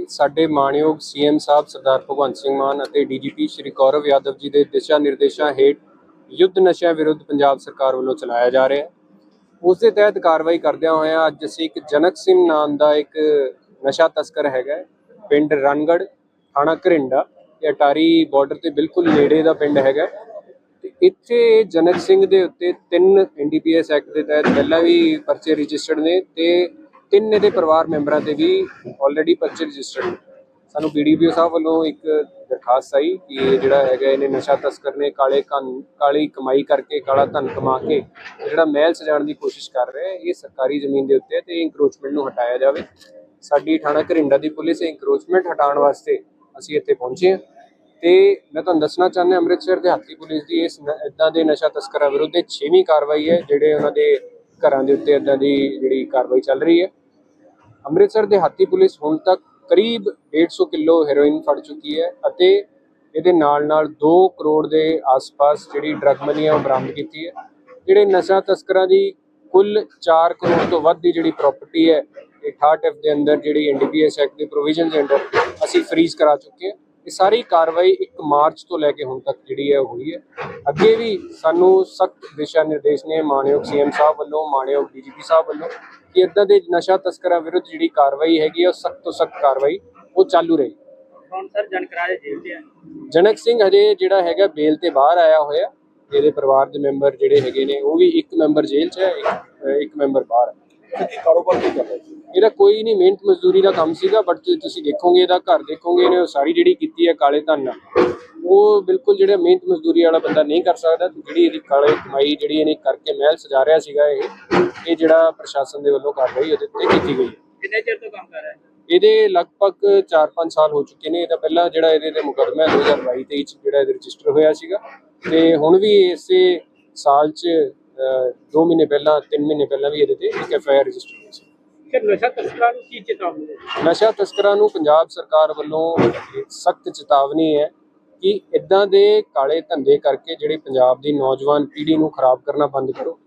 ਜੀ ਸਾਡੇ ਮਾਣਯੋਗ ਸੀਐਮ ਸਾਹਿਬ ਸਰਦਾਰ ਭਗਵੰਤ ਸਿੰਘ ਮਾਨ ਅਤੇ ਡੀਜੀਪੀ ਸ਼੍ਰੀ ਗੌਰਵ ਯਾਦਵ ਜੀ ਦੇ ਦਿਸ਼ਾ ਨਿਰਦੇਸ਼ਾਂ ਹੇਠ ਯੁੱਧ ਨਸ਼ਿਆਂ ਵਿਰੁੱਧ ਪੰਜਾਬ ਸਰਕਾਰ ਵੱਲੋਂ ਚਲਾਇਆ ਜਾ ਰਿਹਾ ਹੈ ਉਸ ਦੇ ਤਹਿਤ ਕਾਰਵਾਈ ਕਰਦਿਆਂ ਹੋਇਆਂ ਅੱਜ ਅਸੀਂ ਇੱਕ ਜਨਕ ਸਿੰਘ ਨਾਮ ਦਾ ਇੱਕ ਨਸ਼ਾ ਤਸਕਰ ਹੈਗਾ ਪਿੰਡ ਰਣਗੜ ਥਾਣਾ ਘਰਿੰਡਾ, ਇਹ ਅਟਾਰੀ ਬਾਰਡਰ ਤੇ ਬਿਲਕੁਲ ਨੇੜੇ ਦਾ ਪਿੰਡ ਹੈਗਾ ਹੈ। ਤੇ ਇੱਥੇ ਜਨਕ ਸਿੰਘ ਦੇ ਉੱਤੇ ਤਿੰਨ ਐਨਡੀਪੀਐਸ ਐਕਟ ਦੇ ਤਹਿਤ ਪਹਿਲਾਂ ਵੀ ਪਰਚੇ ਰਜਿਸਟਰਡ ਨੇ ਤੇ ਤਿੰਨ ਇਹਦੇ ਪਰਿਵਾਰ ਮੈਂਬਰਾਂ ਤੇ ਵੀ ਆਲਰੇਡੀ ਪਰਚੇ ਰਜਿਸਟਰਡ ਨੇ। ਸਾਨੂੰ ਬੀਡੀਪੀਓ ਸਾਹਿਬ ਵੱਲੋਂ ਇੱਕ ਦਰਖਾਸਤ ਆਈ ਕਿ ਇਹ ਜਿਹੜਾ ਹੈਗਾ ਇਹਨੇ ਨਸ਼ਾ ਤਸਕਰ ਨੇ ਕਾਲੇ ਕੰਨ, ਕਾਲੀ ਕਮਾਈ ਕਰਕੇ, ਕਾਲਾ ਧਨ ਕਮਾ ਕੇ ਜਿਹੜਾ ਮਹਿਲ ਸਜਾਉਣ ਦੀ ਕੋਸ਼ਿਸ਼ ਕਰ ਰਿਹਾ ਹੈ ਇਹ ਸਰਕਾਰੀ ਜ਼ਮੀਨ ਦੇ ਉੱਤੇ ਹੈ ਤੇ ਇੰਕਰੋਚਮੈਂਟ ਨੂੰ ਹਟਾਇਆ ਜਾਵੇ। ਸਾਡੀ ਥਾਣਾ ਘਰਿੰਡਾ ਦੀ ਪੁਲਿਸ ਇੰਕਰੋਚਮੈਂਟ ਹਟਾਉਣ ਵਾਸਤੇ ਅਸੀਂ ਇੱਥੇ ਪਹੁੰਚੇ ਹਾਂ ਤੇ ਮੈਂ ਤੁਹਾਨੂੰ ਦੱਸਣਾ ਚਾਹੁੰਦਾ ਅੰਮ੍ਰਿਤਸਰ ਦਿਹਾਤੀ ਪੁਲਿਸ ਦੀ ਇਸ ਇਦਾਂ ਦੇ ਨਸ਼ਾ ਤਸਕਰਾਂ ਵਿਰੁੱਧ ਇਹ ਛੇਵੀਂ ਕਾਰਵਾਈ ਹੈ, ਜਿਹੜੇ ਉਹਨਾਂ ਦੇ ਘਰਾਂ ਦੇ ਉੱਤੇ ਇਦਾਂ ਦੀ ਜਿਹੜੀ ਕਾਰਵਾਈ ਚੱਲ ਰਹੀ ਹੈ। ਅੰਮ੍ਰਿਤਸਰ ਦੇ ਹਾਤੀ ਪੁਲਿਸ ਹੁਣ ਤੱਕ ਕਰੀਬ 150 ਕਿਲੋ ਹੈਰੋਇਨ ਫੜ ਚੁੱਕੀ ਹੈ ਅਤੇ ਇਹਦੇ ਨਾਲ ਨਾਲ 2 ਕਰੋੜ ਦੇ ਆਸ-ਪਾਸ ਜਿਹੜੀ ਡਰੱਗ ਮਨੀ ਹੈ ਉਹ ਬਰਾਮਦ ਕੀਤੀ ਹੈ। ਜਿਹੜੇ ਨਸ਼ਾ ਤਸਕਰਾਂ ਦੀ ਕੁੱਲ 4 ਕਰੋੜ ਤੋਂ ਵੱਧ ਦੀ ਜਿਹੜੀ ਪ੍ਰਾਪਰਟੀ ਹੈ, ਇਹ 68 ਐਫ ਦੇ ਅੰਦਰ ਜਿਹੜੀ ਐਨਡੀਪੀਐਸ ਐਕਟ ਦੇ ਪ੍ਰੋਵੀਜ਼ਨਸ ਦੇ ਅੰਦਰ ਅਸੀਂ ਫ੍ਰੀਜ਼ ਕਰਾ ਚੁੱਕੇ ਹਾਂ। ਇਹ ਸਾਰੀ ਕਾਰਵਾਈ 1 ਮਾਰਚ ਤੋਂ ਲੈ ਕੇ ਹੁਣ ਤੱਕ ਜਿਹੜੀ ਹੈ ਹੋਈ ਹੈ। ਅੱਗੇ ਵੀ ਸਾਨੂੰ ਸਖਤ ਦਿਸ਼ਾ ਨਿਰਦੇਸ਼ ਨੇ ਮਾਨਯੋਗ ਸੀਐਮ ਸਾਹਿਬ ਵੱਲੋਂ ਮਾਨਯੋਗ ਡੀਜੀਪੀ ਸਾਹਿਬ ਵੱਲੋਂ ਕਿ ਇਦਾਂ ਦੇ ਨਸ਼ਾ ਤਸਕਰਾਂ ਵਿਰੁੱਧ ਜਿਹੜੀ ਕਾਰਵਾਈ ਹੈਗੀ ਉਹ ਸਖਤ ਤੋਂ ਸਖਤ ਕਾਰਵਾਈ ਉਹ ਚਾਲੂ ਰਹੇ। ਹੁਣ ਸਰ ਜਨਕਰਾਜ ਜੇਲ੍ਹ ਤੇ ਜਨਕ ਸਿੰਘ ਹਜੇ ਜਿਹੜਾ ਹੈਗਾ ਬੇਲ ਤੇ ਬਾਹਰ ਆਇਆ ਹੋਇਆ। ਇਹਦੇ ਪਰਿਵਾਰ ਦੇ ਮੈਂਬਰ ਜਿਹੜੇ ਹੈਗੇ ਨੇ ਉਹ ਵੀ ਇੱਕ ਮੈਂਬਰ ਜੇਲ੍ਹ 'ਚ ਹੈ ਇੱਕ ਮੈਂਬਰ ਬਾਹਰ ਹੈ। ਕੀ ਕਾਰੋਬਾਰ ਕੀ ਕਰ ਰਿਹਾ ਸੀ ਇਹਦਾ ਕੋਈ ਨਹੀਂ ਮਿਹਨਤ ਮਜ਼ਦੂਰੀ ਦਾ ਕੰਮ ਸੀਗਾ ਬਟ ਜੇ ਤੁਸੀਂ ਦੇਖੋਗੇ ਇਹਦਾ ਘਰ ਦੇਖੋਗੇ ਇਹਨੇ ਉਹ ਸਾਰੀ ਜਿਹੜੀ ਕੀਤੀ ਹੈ ਕਾਲੇ ਧਨ ਨਾਲ ਉਹ ਬਿਲਕੁਲ ਜਿਹੜਾ ਮਿਹਨਤ ਮਜ਼ਦੂਰੀ ਵਾਲਾ ਬੰਦਾ ਨਹੀਂ ਕਰ ਸਕਦਾ ਜਿਹੜੀ ਇਹਦੀ ਕਾਲੇ ਕਮਾਈ ਜਿਹੜੀ ਇਹਨੇ ਕਰਕੇ ਮਹਿਲ ਸਜਾ ਰਿਹਾ ਸੀਗਾ ਇਹ ਇਹ ਜਿਹੜਾ ਪ੍ਰਸ਼ਾਸਨ ਦੇ ਵੱਲੋਂ ਕਾਰਵਾਈ ਉਹਦੇ ਉੱਤੇ ਕੀਤੀ ਗਈ। ਹੈ ਕਿੰਨੇ ਚਿਰ ਤੋਂ ਕੰਮ ਕਰ ਰਿਹਾ? ਹੈ ਇਹਦੇ ਲਗਭਗ 4-5 ਸਾਲ ਹੋ ਚੁੱਕੇ ਨੇ ਇਹਦਾ ਪਹਿਲਾਂ ਜਿਹੜਾ ਇਹਦੇ ਤੇ ਮੁਕੱਦਮਾ ਹੈ 2022 ਚ ਜਿਹੜਾ ਇਹਦੇ ਰਜਿਸਟਰ ਹੋਇਆ ਸੀਗਾ ਤੇ ਹੁਣ ਵੀ ਇਸੇ ਸਾਲ ਚ 2 ਮਹੀਨੇ ਪਹਿਲਾਂ 3 ਮਹੀਨੇ ਪਹਿਲਾਂ ਵੀ ਇਹਦੇ ਤੇ ਇੱਕ ਐਫ ਆਈ ਆਰ ਰਜਿਸਟਰ ਹੋਈ ਸੀ। ਕਿ ਨਸ਼ਾ ਤਸਕਰਾਂ ਨੂੰ ਕੀ ਚੇਤਾਵਨੀ ਹੈ? ਨਸ਼ਾ ਤਸਕਰਾਂ ਨੂੰ ਪੰਜਾਬ ਸਰਕਾਰ ਵੱਲੋਂ ਸਖਤ ਚੇਤਾਵਨੀ ਹੈ ਕਿ ਇਦਾਂ ਦੇ ਕਾਲੇ ਧੰਦੇ ਕਰਕੇ ਜਿਹੜੇ ਪੰਜਾਬ ਦੀ ਨੌਜਵਾਨ ਪੀੜ੍ਹੀ ਨੂੰ ਖਰਾਬ ਕਰਨਾ ਬੰਦ ਕਰੋ।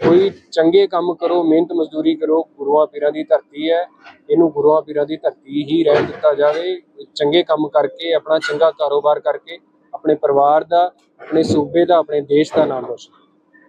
ਕੋਈ ਚੰਗੇ ਕੰਮ ਕਰੋ ਮਿਹਨਤ ਮਜ਼ਦੂਰੀ ਕਰੋ ਗੁਰੂਆਂ ਪੀਰਾਂ ਦੀ ਧਰਤੀ ਹੈ ਇਹਨੂੰ ਗੁਰੂਆਂ ਪੀਰਾਂ ਦੀ ਧਰਤੀ ਹੀ ਰਹਿਣ ਦਿੱਤਾ ਜਾਵੇ। ਚੰਗੇ ਕੰਮ ਕਰਕੇ ਆਪਣਾ ਚੰਗਾ ਕਾਰੋਬਾਰ ਕਰਕੇ ਆਪਣੇ ਪਰਿਵਾਰ ਦਾ ਆਪਣੇ ਸੂਬੇ ਦਾ ਆਪਣੇ ਦੇਸ਼ ਦਾ ਨਾਮ ਰੋਸ਼ਨ